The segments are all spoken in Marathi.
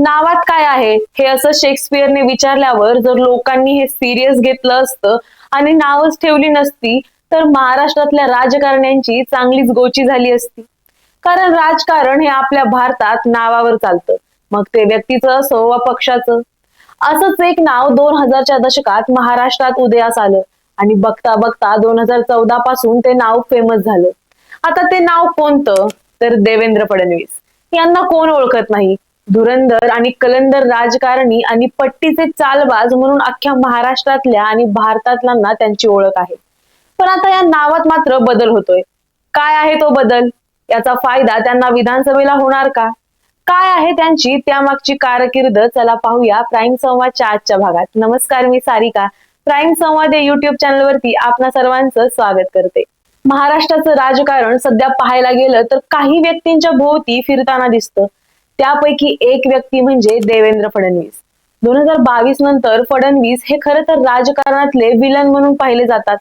नावात काय आहे? हे असं शेक्सपियरने विचारल्यावर जर लोकांनी हे सिरियस घेतलं असतं आणि नावच ठेवली नसती तर महाराष्ट्रातल्या राजकारण्यांची चांगलीच गोची झाली असती. कारण राजकारण हे आपल्या भारतात नावावर चालतं. मग ते व्यक्तीचं असो वा पक्षाचं. असंच एक नाव दोन हजारच्या दशकात महाराष्ट्रात उदयास आलं आणि बघता बघता दोन हजार चौदा पासून ते नाव फेमस झालं. आता ते नाव कोणतं? तर देवेंद्र फडणवीस. यांना कोण ओळखत नाही? धुरंधर आणि कलंदर राजकारणी आणि पट्टीचे चालबाज म्हणून अख्ख्या महाराष्ट्रातल्या आणि भारतातल्यांना त्यांची ओळख आहे. पण आता या नावात मात्र बदल होतोय. काय आहे तो बदल? याचा फायदा त्यांना विधानसभेला होणार का? काय आहे त्यांची त्यामागची कारकीर्द? चला पाहूया प्राईम संवादच्या आजच्या भागात. नमस्कार मी सारिका. प्राईम संवाद या युट्यूब चॅनलवरती आपणा सर्वांचं स्वागत करते. महाराष्ट्राचं राजकारण सध्या पाहायला गेलं तर काही व्यक्तींच्या भोवती फिरताना दिसतं. त्यापैकी एक व्यक्ती म्हणजे देवेंद्र फडणवीस. दोन हजार बावीस नंतर फडणवीस हे खरं तर राजकारणातले विलन म्हणून पाहिले जातात.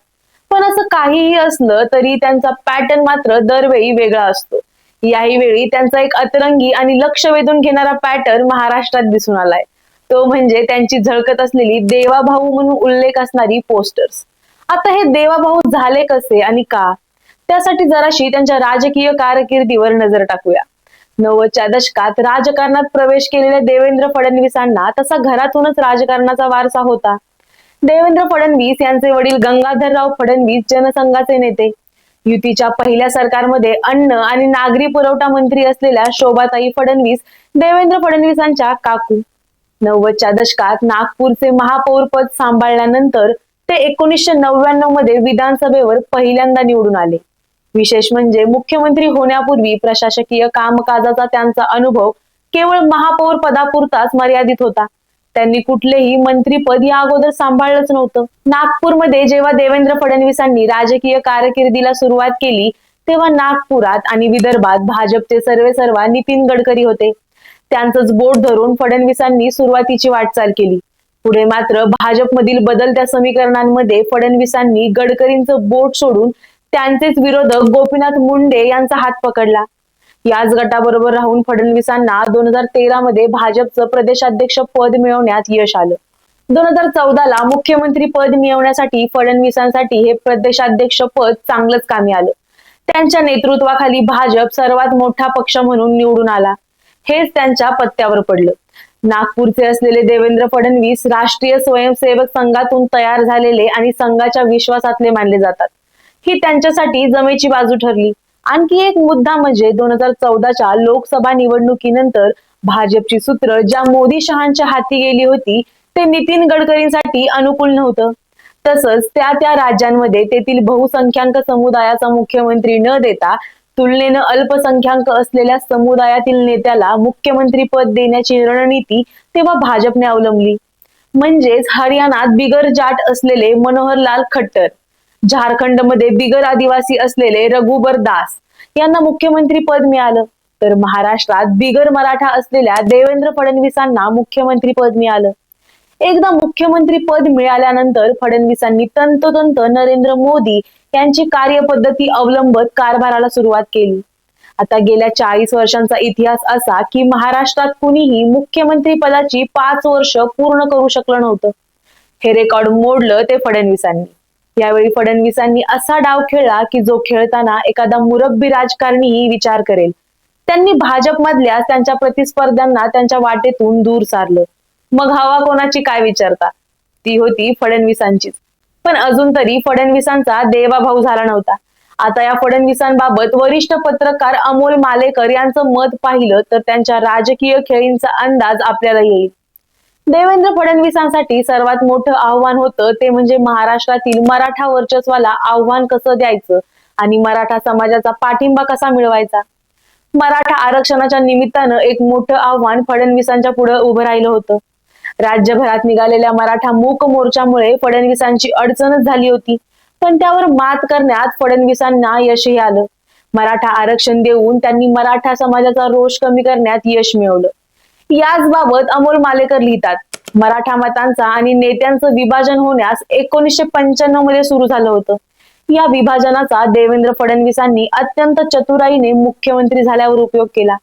पण असं काहीही असलं तरी त्यांचा पॅटर्न मात्र दरवेळी वेगळा असतो. याही वेळी त्यांचा एक अतरंगी आणि लक्ष वेधून घेणारा पॅटर्न महाराष्ट्रात दिसून आलाय. तो म्हणजे त्यांची झळकत असलेली देवाभाऊ म्हणून उल्लेख असणारी पोस्टर्स आता हे देवाभाऊ झाले कसे आणि का? त्यासाठी जराशी त्यांच्या राजकीय कारकिर्दीवर नजर टाकूया. नव्वदच्या दशकात राजकारणात प्रवेश केलेल्या देवेंद्र फडणवीसांना तसा घरातूनच राजकारणाचा वारसा होता. देवेंद्र फडणवीस यांचे वडील गंगाधरराव फडणवीस जनसंघाचे नेते. युतीच्या पहिल्या सरकारमध्ये अन्न आणि नागरी पुरवठा मंत्री असलेल्या शोभाताई फडणवीस देवेंद्र फडणवीसांच्या काकू. नव्वदच्या दशकात नागपूरचे महापौर पद सांभाळल्यानंतर ते एकोणीसशे नव्याण्णवमध्ये विधानसभेवर पहिल्यांदा निवडून आले. विशेष म्हणजे मुख्यमंत्री होण्यापूर्वी प्रशासकीय कामकाजाचा त्यांचा अनुभव केवळ महापौर पदापुरताच मर्यादित होता. त्यांनी कुठलेही मंत्रीपद या अगोदर सांभाळलंच नव्हतं. नागपूरमध्ये जेव्हा देवेंद्र फडणवीसांनी राजकीय कारकिर्दीला सुरुवात केली तेव्हा नागपुरात आणि विदर्भात भाजपचे सर्वे सर्वा नितीन गडकरी होते. त्यांचंच बोट धरून फडणवीसांनी सुरुवातीची वाटचाल केली. पुढे मात्र भाजपमधील बदलत्या समीकरणांमध्ये फडणवीसांनी गडकरींचं बोट सोडून त्यांचेच विरोधक गोपीनाथ मुंडे यांचा हात पकडला. याच गटाबरोबर राहून फडणवीसांना दोन हजार तेरा मध्ये भाजपचं प्रदेशाध्यक्ष पद मिळवण्यात यश आलं. दोन हजार चौदाला मुख्यमंत्री पद मिळवण्यासाठी फडणवीसांसाठी हे प्रदेशाध्यक्ष पद चांगलंच कामी आलं. त्यांच्या नेतृत्वाखाली भाजप सर्वात मोठा पक्ष म्हणून निवडून आला. हेच त्यांच्या पत्त्यावर पडलं. नागपूरचे असलेले देवेंद्र फडणवीस राष्ट्रीय स्वयंसेवक संघातून तयार झालेले आणि संघाच्या विश्वासातले मानले जातात. ही त्यांच्यासाठी जमेची बाजू ठरली. आणखी एक मुद्दा म्हणजे दोन हजार चौदाच्या लोकसभा निवडणुकीनंतर भाजपची सूत्र ज्या मोदी शहांच्या हाती गेली होती ते नितीन गडकरींसाठी अनुकूल नव्हतं. तसंच त्या त्या राज्यांमध्ये तेथील बहुसंख्याक समुदायाचा मुख्यमंत्री न देता तुलनेनं अल्पसंख्याक असलेल्या समुदायातील नेत्याला मुख्यमंत्री पद देण्याची रणनीती तेव्हा भाजपने अवलंबली. म्हणजेच हरियाणात बिगर जाट असलेले मनोहरलाल खट्टर. झारखंडमध्ये बिगर आदिवासी असलेले रघुबर दास यांना मुख्यमंत्री पद मिळालं. तर महाराष्ट्रात बिगर मराठा असलेल्या देवेंद्र फडणवीसांना मुख्यमंत्री पद मिळालं. एकदा मुख्यमंत्री पद मिळाल्यानंतर फडणवीसांनी तंतोतंत नरेंद्र मोदी यांची कार्यपद्धती अवलंबत कारभाराला सुरुवात केली. आता गेल्या चाळीस वर्षांचा इतिहास असा की महाराष्ट्रात कुणीही मुख्यमंत्री पदाची पाच वर्ष पूर्ण करू शकलं नव्हतं. हे रेकॉर्ड मोडलं ते फडणवीसांनी. यावेळी फडणवीसांनी असा डाव खेळला की जो खेळताना एखादा मुरब्बी राजकारणीही विचार करेल. त्यांनी भाजपमधल्या त्यांच्या प्रतिस्पर्ध्यांना त्यांच्या वाटेतून दूर सारलं. मग हवा कोणाची काय विचारता? ती होती फडणवीसांचीच. पण अजून तरी फडणवीसांचा देवाभाऊ झाला नव्हता. आता या फडणवीसांबाबत वरिष्ठ पत्रकार अमोल मालेकर यांचं मत पाहिलं तर त्यांच्या राजकीय खेळींचा अंदाज आपल्याला येईल. देवेंद्र फडणवीसांसाठी सर्वात मोठं आव्हान होतं ते म्हणजे महाराष्ट्रातील मराठा वर्चस्वाला आव्हान कसं द्यायचं? आणि मराठा समाजाचा पाठिंबा कसा मिळवायचा? मराठा आरक्षणाच्या निमित्तानं एक मोठं आव्हान फडणवीसांच्या पुढे उभं राहिलं होतं. राज्यभरात निघालेल्या मराठा मूक मोर्चामुळे फडणवीसांची अडचणच झाली होती. पण त्यावर मात करण्यात फडणवीसांना यशही आलं. मराठा आरक्षण देऊन त्यांनी मराठा समाजाचा रोष कमी करण्यात यश मिळवलं. याच बाबत अमोल मालेकर लिहितात. मराठा मतांचा आणि नेत्यांचं विभाजन होण्यास एकोणीसशे पंच्याण्णवमध्ये सुरू झालं होतं. या विभाजनाचा देवेंद्र फडणवीसांनी अत्यंत चतुराईने मुख्यमंत्री झाल्यावर उपयोग केला.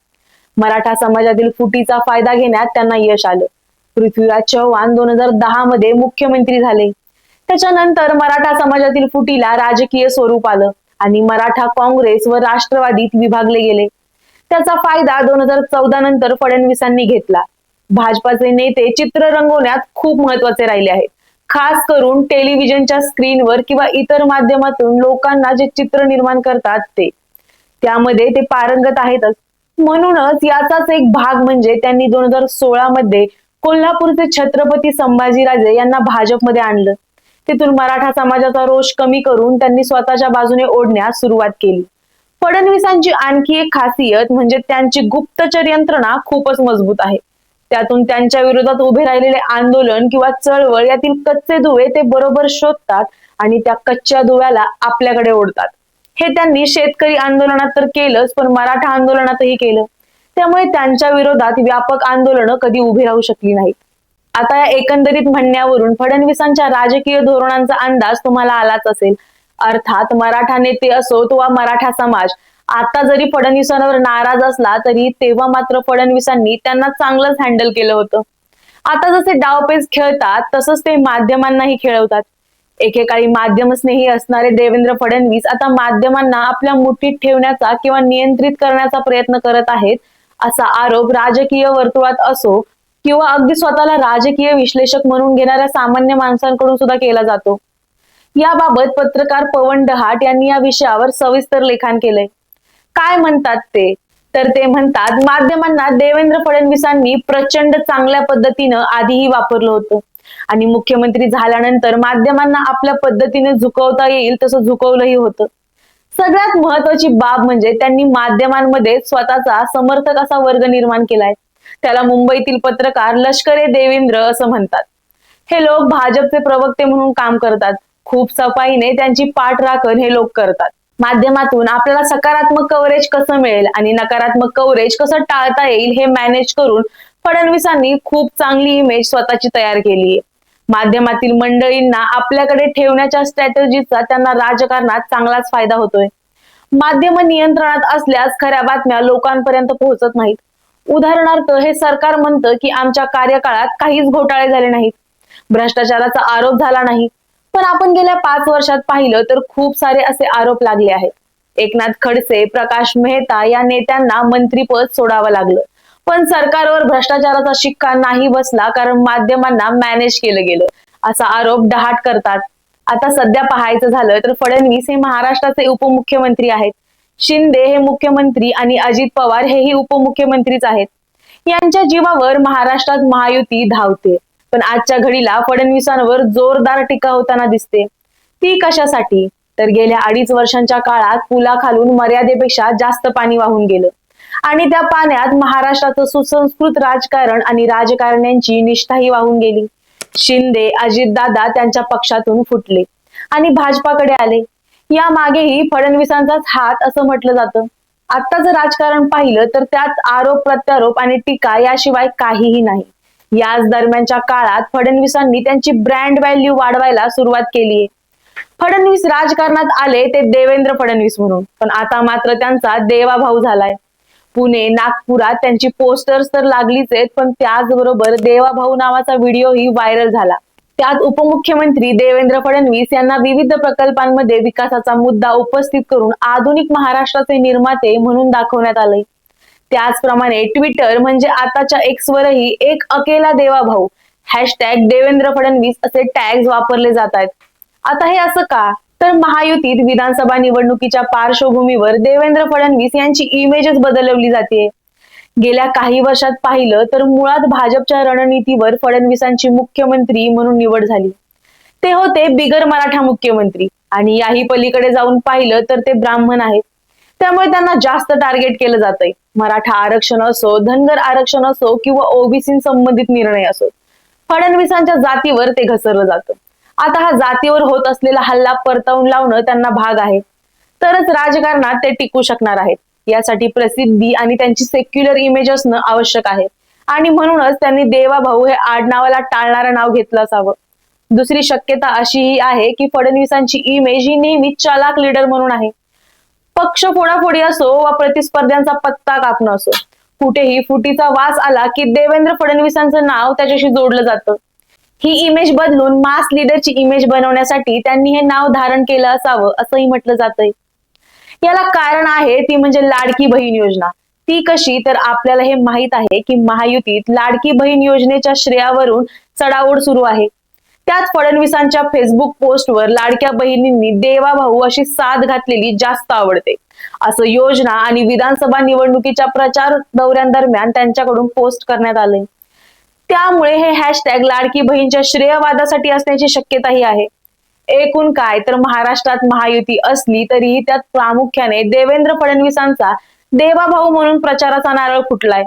मराठा समाजातील फुटीचा फायदा घेण्यात त्यांना यश आलं. पृथ्वीराज चव्हाण दोन हजार दहा मध्ये मुख्यमंत्री झाले. त्याच्यानंतर मराठा समाजातील फुटीला राजकीय स्वरूप आलं आणि मराठा काँग्रेस व राष्ट्रवादीत विभागले गेले. त्याचा फायदा दोन हजार चौदा नंतर फडणवीसांनी घेतला. भाजपाचे नेते चित्र रंगवण्यात खूप महत्त्वाचे राहिले आहेत. खास करून टेलिव्हिजनच्या स्क्रीनवर किंवा इतर माध्यमातून लोकांना जे चित्र निर्माण करतात ते. त्यामध्ये ते पारंगत आहेतच म्हणूनच याचाच एक भाग म्हणजे त्यांनी दोन हजार सोळा मध्ये कोल्हापूरचे छत्रपती संभाजीराजे यांना भाजपमध्ये आणलं. तिथून मराठा समाजाचा रोष कमी करून त्यांनी स्वतःच्या बाजूने ओढण्यास सुरुवात केली. फडणवीसांची आणखी एक खासियत म्हणजे त्यांची गुप्तचर यंत्रणा खूपच मजबूत आहे. त्यातून त्यांच्या विरोधात उभे राहिलेले आंदोलन किंवा चळवळ यातील कच्चे दुवे ते बरोबर शोधतात आणि त्या कच्च्या दुव्याला आपल्याकडे ओढतात. हे त्यांनी शेतकरी आंदोलनात तर केलंच पण मराठा आंदोलनातही केलं. त्यामुळे त्यांच्या विरोधात व्यापक आंदोलनं कधी उभी राहू शकली नाहीत. आता या एकंदरीत म्हणण्यावरून फडणवीसांच्या राजकीय धोरणांचा अंदाज तुम्हाला आलाच असेल. अर्थात मराठा नेते असो वा मराठा समाज आता जरी फडणवीसांवर नाराज असला तरी तेव्हा मात्र फडणवीसांनी त्यांना चांगलंच हँडल केलं होतं. आता जसे डावपेच खेळतात तसंच ते माध्यमांनाही खेळवतात. एकेकाळी माध्यम स्नेही असणारे देवेंद्र फडणवीस आता माध्यमांना आपल्या मुठीत ठेवण्याचा किंवा नियंत्रित करण्याचा प्रयत्न करत आहेत असा आरोप राजकीय वर्तुळात असो किंवा अगदी स्वतःला राजकीय विश्लेषक म्हणून घेणाऱ्या सामान्य माणसांकडून सुद्धा केला जातो. याबाबत पत्रकार पवन डहाट यांनी या विषयावर सविस्तर लेखन केलंय. काय म्हणतात ते? तर ते म्हणतात माध्यमांना देवेंद्र फडणवीसांनी प्रचंड चांगल्या पद्धतीनं आधीही वापरलं होतं. आणि मुख्यमंत्री झाल्यानंतर माध्यमांना आपल्या पद्धतीने झुकवता येईल तसं झुकवलंही होतं. सगळ्यात महत्वाची बाब म्हणजे त्यांनी माध्यमांमध्ये स्वतःचा समर्थक असा वर्ग निर्माण केलाय. त्याला मुंबईतील पत्रकार लष्करे देवेंद्र असं म्हणतात. हे लोक भाजपचे प्रवक्ते म्हणून काम करतात. खूप सफाईने त्यांची पाठ राखण हे लोक करतात. माध्यमातून आपल्याला सकारात्मक कव्हरेज कसं मिळेल आणि नकारात्मक कव्हरेज कसं टाळता येईल हे मॅनेज करून फडणवीसांनी खूप चांगली इमेज स्वतःची तयार केली आहे. माध्यमातील मंडळींना आपल्याकडे ठेवण्याच्या स्ट्रॅटेजीचा त्यांना राजकारणात चांगलाच फायदा होतोय. माध्यम नियंत्रणात असल्यास खऱ्या बातम्या लोकांपर्यंत पोहोचत नाहीत. उदाहरणार्थ हे सरकार म्हणतं की आमच्या कार्यकाळात काहीच घोटाळे झाले नाहीत. भ्रष्टाचाराचा आरोप झाला नाही. पण आपण गेल्या पाच वर्षात पाहिलं तर खूप सारे असे आरोप लागले आहेत. एकनाथ खडसे प्रकाश मेहता या नेत्यांना मंत्रीपद सोडावं लागलं. पण सरकारवर भ्रष्टाचाराचा शिक्का नाही बसला कारण माध्यमांना मॅनेज केलं गेलं. असा आरोप डहाट करतात. आता सध्या पाहायचं झालं तर फडणवीस हे महाराष्ट्राचे उपमुख्यमंत्री आहेत. शिंदे हे मुख्यमंत्री आणि अजित पवार हेही उपमुख्यमंत्रीच आहेत. यांच्या जीवावर महाराष्ट्रात महायुती धावते. पण आजच्या घडीला फडणवीसांवर जोरदार टीका होताना दिसते. ती कशासाठी? तर गेल्या अडीच वर्षांच्या काळात पुलाखालून मर्यादेपेक्षा जास्त पाणी वाहून गेलं. आणि त्या पाण्यात महाराष्ट्राचं सुसंस्कृत राजकारण आणि राजकारण्यांची निष्ठाही वाहून गेली. शिंदे अजितदादा त्यांच्या पक्षातून फुटले आणि भाजपाकडे आले. या मागेही फडणवीसांचाच हात असं म्हटलं जातं. आता जर राजकारण पाहिलं तर त्यात आरोप प्रत्यारोप आणि टीका याशिवाय काहीही नाही. याच दरम्यानच्या काळात फडणवीसांनी त्यांची ब्रँड व्हॅल्यू वाढवायला सुरुवात केली आहे फडणवीस राजकारणात आले ते देवेंद्र फडणवीस म्हणून. पण आता मात्र त्यांचा देवाभाऊ झालाय. पुणे नागपुरात त्यांची पोस्टर्स तर लागलीच आहेत पण त्याचबरोबर देवाभाऊ नावाचा व्हिडिओही व्हायरल झाला. त्यात उपमुख्यमंत्री देवेंद्र फडणवीस यांना विविध प्रकल्पांमध्ये विकासाचा मुद्दा उपस्थित करून आधुनिक महाराष्ट्राचे निर्माते म्हणून दाखवण्यात आले त्याचप्रमाणे ट्विटर म्हणजे आताच्या एक्सवरही एक अकेला देवा भाऊ हॅशटॅग देवेंद्र फडणवीस असे टॅग्स वापरले जात आहेत आता हे असं का? तर महायुतीत विधानसभा निवडणुकीच्या पार्श्वभूमीवर देवेंद्र फडणवीस यांची इमेजच बदलवली जाते गेल्या काही वर्षात पाहिलं तर मुळात भाजपच्या रणनीतीवर फडणवीसांची मुख्यमंत्री म्हणून निवड झाली. ते होते बिगर मराठा मुख्यमंत्री. आणि याही पलीकडे जाऊन पाहिलं तर ते ब्राह्मण आहेत. त्यामुळे त्यांना जास्त टार्गेट केलं जातंय. मराठा आरक्षण असो धनगर आरक्षण असो किंवा ओबीसी संबंधित निर्णय असो फडणवीसांच्या जातीवर ते घसरलं जातं. आता हा जातीवर होत असलेला हल्ला परतवून लावणं त्यांना भाग आहे. तरच राजकारणात ते टिकू शकणार आहेत. यासाठी प्रसिद्धी आणि त्यांची सेक्युलर इमेज असणं आवश्यक आहे. आणि म्हणूनच त्यांनी देवा भाऊ हे आडनावाला टाळणारं नाव घेतलं असावं. दुसरी शक्यता अशीही आहे की फडणवीसांची इमेज ही नेहमी चालाक लीडर म्हणून आहे. पक्ष फोडाफोडी असो वा प्रतिस्पर्ध्यांचा पत्ता कापणं असो कुठेही फुटीचा वास आला की देवेंद्र फडणवीसांचं नाव त्याच्याशी जोडलं जातं. ही इमेज बदलून मास लीडरची इमेज बनवण्यासाठी त्यांनी हे नाव धारण केलं असावं असंही म्हटलं जातंय. याला कारण आहे ती म्हणजे लाडकी बहीण योजना. ती कशी? तर आपल्याला हे माहीत आहे की महायुतीत लाडकी बहीण योजनेच्या श्रेयावरून चढाओढ सुरू आहे. त्यात फडणवीसांच्या फेसबुक पोस्टवर लाडक्या बहिणींनी देवा भाऊ अशी साथ घातलेली जास्त आवडते. असं योजना आणि विधानसभा निवडणुकीच्या प्रचार दौऱ्यांदरम्यान त्यांच्याकडून पोस्ट करण्यात आले. त्यामुळे हे हॅशटॅग लाडकी बहीणच्या श्रेयवादासाठी असण्याची शक्यताही आहे. एकूण काय तर महाराष्ट्रात महायुती असली तरीही त्यात प्रामुख्याने देवेंद्र फडणवीसांचा देवाभाऊ म्हणून प्रचाराचा नारळ फुटलाय.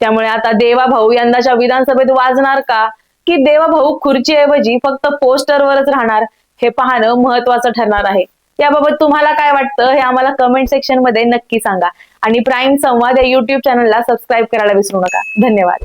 त्यामुळे आता देवाभाऊ यंदाच्या विधानसभेत वाजणार का? की देवाभाऊ खुर्चीऐवजी फक्त पोस्टरवरच राहणार हे पाहणं महत्वाचं ठरणार आहे. याबाबत तुम्हाला काय वाटतं हे आम्हाला कमेंट सेक्शनमध्ये नक्की सांगा. आणि प्राईम संवाद या युट्यूब चॅनलला सबस्क्राईब करायला विसरू नका. धन्यवाद.